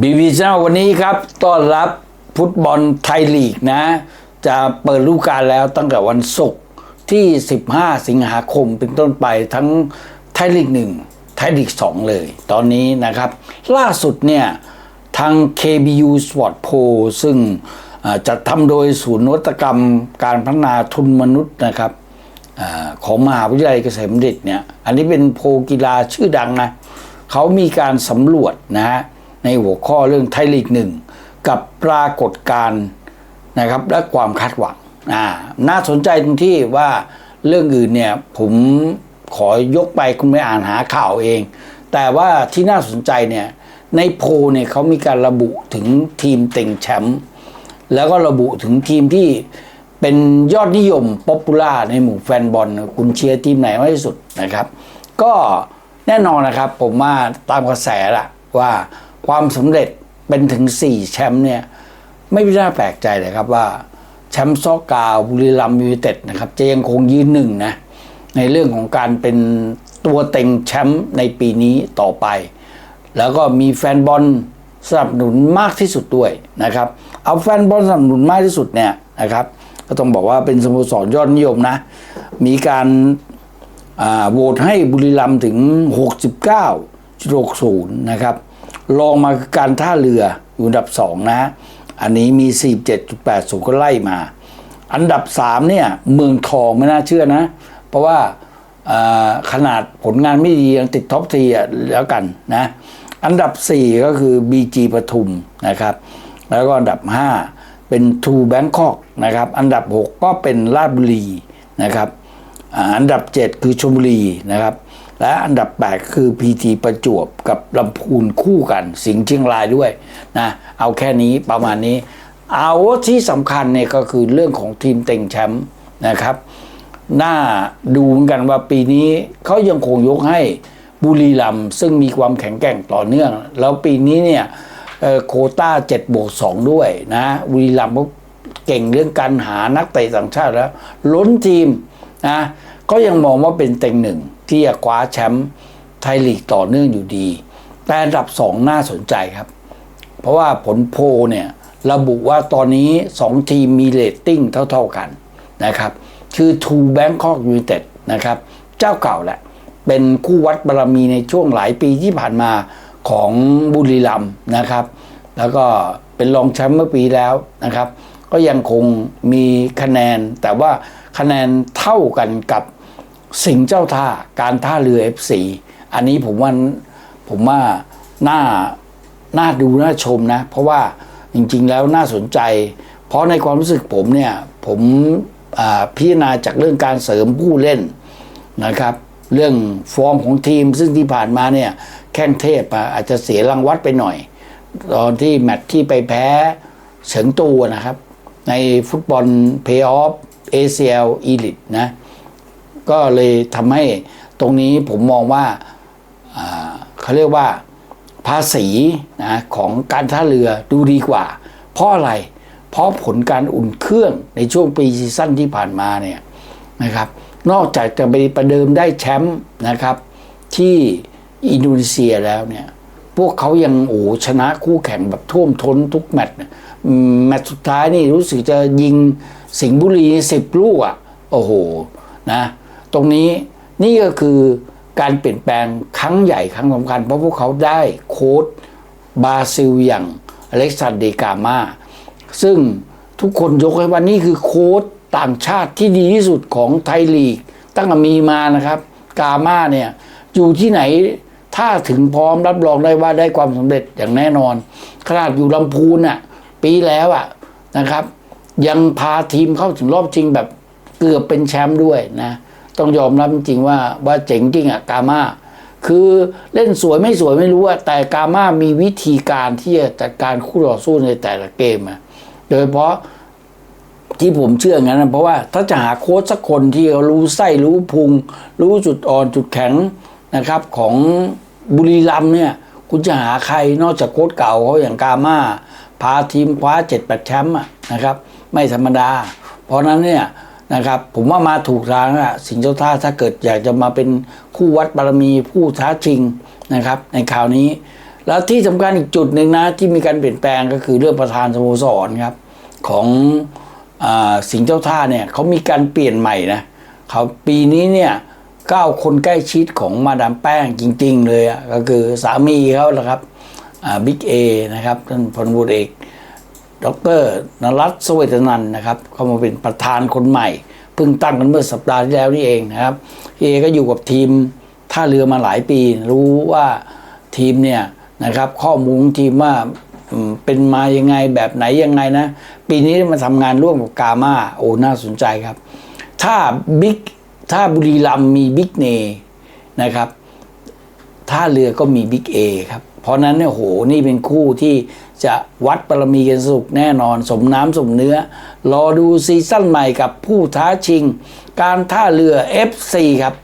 บีบีเจ้าวันนี้ครับต้อนรับฟุตบอลไทยลีกนะ จะเปิดฤดูกาลแล้วตั้งแต่วันศุกร์ที่ 15 สิงหาคมเป็นต้นไปทั้งไทยลีกหนึ่งไทยลีก 2 เลย ตอนนี้นะครับ ล่าสุดเนี่ย ทาง KBU Sport Pro ซึ่งจัดทำโดยศูนย์นวัตกรรมการพัฒนาทุนมนุษย์นะครับอของมหาวิทยาลัยเกษมบัณฑิตเนี่ย อันนี้เป็นโพกีฬาชื่อดังนะเขามีการสำรวจนะฮะ ในหัวข้อเรื่องไทยลีกหนึ่งกับปรากฏการณ์นะครับและความคาดหวังอ่าน่าสนใจตรงที่ว่าเรื่องอื่นเนี่ยผมขอยกไปคุณไปอ่านหาข่าวเอง แต่ว่าที่น่าสนใจเนี่ยในโพลเนี่ยเขามีการระบุถึงทีมเต็งแชมป์แล้วก็ระบุถึงทีมที่เป็นยอดนิยมป๊อปปูล่าในหมู่แฟนบอลคุณเชียร์ทีมไหนมากที่สุดนะครับ ก็แน่นอนนะครับผมว่าตามกระแสละว่า ความสำเร็จเป็นถึง 4 แชมป์เนี่ย ไม่น่าแปลกใจเลยครับว่า แชมป์ซอกกาบุรีรัมย์ยูเต็ดนะครับจะยังคงยืนหนึ่งนะในเรื่องของการเป็นตัวเต็งแชมป์ในปีนี้ต่อไป แล้วก็มีแฟนบอลสนับสนุนมากที่สุดด้วยนะครับ เอาแฟนบอลสนับสนุนมากที่สุดเนี่ยนะครับก็ต้องบอกว่าเป็นสโมสรยอดนิยมนะ มีการโหวตให้บุรีรัมย์ถึง 69.60 นะครับ ลองมาคือการท่าเรืออยู่อันดับ 2 นะ อันนี้มี 47.80 ก็ไล่มา อันดับ 3 เนี่ย เมืองทองไม่น่าเชื่อนะ เพราะว่าขนาดผลงานไม่ดียังติดท็อปทีแล้วกันนะ อันดับ 4 ก็คือ BG ปทุมนะครับ แล้วก็อันดับ 5 เป็นทูแบงคอกนะครับ อันดับ 6 ก็เป็นราชบุรีนะครับ อันดับ 7 คือชลบุรีนะครับ และอันดับ 8 คือพีทีประจวบกับลำพูนคู่กัน สิงห์เชียงรายด้วยนะเอาแค่นี้ประมาณนี้ เอาที่สำคัญเนี่ยก็คือเรื่องของทีมเต็งแชมป์นะครับน่าดูเหมือนกันว่าปีนี้เขายังคงยกให้บุรีรัมย์ซึ่งมีความแข็งแกร่งต่อเนื่อง แล้วปีนี้เนี่ยโคต้า7บวก2ด้วยนะบุรีรัมย์เขาเก่งเรื่องการหานักเตะต่างชาติแล้ว ล้นทีมนะ ก็ยังมองว่าเป็นเต็งหนึ่งที่จะคว้าแชมป์ไทยลีกต่อเนื่องอยู่ดี แต่อันดับสองน่าสนใจครับ เพราะว่าผลโพเนี่ยระบุว่าตอนนี้ 2 ทีมมีเรตติ้งเท่า ๆกันนะครับ คือ True Bangkok United นะครับ เจ้าเก่าแหละ เป็นคู่วัดบารมีในช่วงหลายปีที่ผ่านมาของบุรีรัมนะครับ แล้วก็เป็นรองแชมป์เมื่อปีแล้วนะครับ ก็ยังคงมีคะแนนแต่ว่าคะแนนเท่ากันกับ สิงเจ้าท่าการท่าเรือ FC อันนี้ผมว่าผมว่าน่าน่าดูน่าชมนะ เพราะว่าจริง ๆ แล้วน่าสนใจ เพราะในความรู้สึกผมเนี่ยผมพิจารณาจากเรื่องการเสริมผู้เล่นนะครับ เรื่องฟอร์มของทีม ซึ่งที่ผ่านมาเนี่ยแข้งเทพอาจจะเสียรางวัดไปหน่อย ตอนที่แมตช์ที่ไปแพ้เฉิงตูนะครับ ในฟุตบอลเพย์ออฟ ACL Elite นะ ก็เลยทำให้ตรงนี้ผมมองว่าเขาเรียกว่าภาษีนะของการท่าเรือดูดีกว่า เพราะอะไร เพราะผลการอุ่นเครื่องในช่วงปีซีซั่นที่ผ่านมาเนี่ยนะครับ นอกจากจะไปประเดิมได้แชมป์นะครับที่อินโดนีเซียแล้วเนี่ยพวกเขายังโอ้ชนะคู่แข่งแบบท่วมท้นทุกแมตช์แมตช์สุดท้ายนี่รู้สึกจะยิงสิงห์บุรีสิบลูกอะ โอ้โห นะ ตรงนี้นี่ก็คือการเปลี่ยนแปลงครั้งใหญ่ครั้งสำคัญ เพราะพวกเขาได้โค้ดบราซิลอย่างอเล็กซานเดกามาซึ่งทุกคนยกให้ว่านี่คือโค้ดต่างชาติที่ดีที่สุดของไทยลีก ตั้งแต่มีมานะครับ กามาเนี่ยอยู่ที่ไหนถ้าถึงพร้อมรับรองได้ว่าได้ความสำเร็จอย่างแน่นอนขนาดอยู่ลำพูนอะปีแล้วอะนะครับ ยังพาทีมเข้าถึงรอบชิงแบบเกือบเป็นแชมป์ด้วยนะ ต้องยอมรับจริงว่าว่าเจ๋งจริงอะกามาคือเล่นสวยไม่สวยไม่รู้อะแต่กามามีวิธีการที่จะจัดการคู่ต่อสู้ในแต่ละเกมอะโดยเฉพาะที่ผมเชื่องั้นนะเพราะว่าถ้าจะหาโค้ชสักคนที่รู้ไส้รู้พุง รู้จุดอ่อนจุดแข็งนะครับ ของบุรีรัมเนี่ย คุณจะหาใครนอกจากโค้ชเก่าเขาอย่างกามาพาทีมคว้าเจ็ดแปดแชมป์นะครับ ไม่ธรรมดา เพราะนั้นเนี่ย นะครับ ผมว่ามาถูกทางอะสิงเจ้าท่าถ้าเกิดอยากจะมาเป็นคู่วัดบารมีผู้ท้าชิงนะครับ ในคราวนี้ แล้วที่สำคัญอีกจุดหนึ่งนะที่มีการเปลี่ยนแปลงก็คือเรื่องประธานสโมสรครับของอสิงเจ้าท่าเนี่ยเขามีการเปลี่ยนใหม่นะเขาปีนี้เนี่ยเก้าคนใกล้ชิดของมาดามแป้งจริง ๆ เลยก็คือสามีเขาแหละครับบิ๊กเอนะครับท่านพลบุตรเอก ดรนรัตสเวตนันนะครับเข้ามาเป็นประธานคนใหม่เพิ่งตั้งกันเมื่อสัปดาห์ที่แล้วนี่เองนะครับพี่เอก็อยู่กับทีมท่าเรือมาหลายปี รู้ว่าทีมเนี่ยนะครับ ข้อมูลทีมว่าเป็นมายังไงแบบไหนยังไงนะ ปีนี้มาทำงานร่วมกับกามาโอ้น่าสนใจครับ ถ้าบิ๊กถ้าบุรีรัมมีบิ๊กเนนะครับท่าเรือก็มีบิ๊กเอครับ เพราะนั้นเนี่ยโหนี่เป็นคู่ที่จะวัดปรมีกันสุขแน่นอน สมน้ำสมเนื้อ รอดูซีซั่นใหม่กับผู้ท้าชิง การท่าเรือ FC ครับ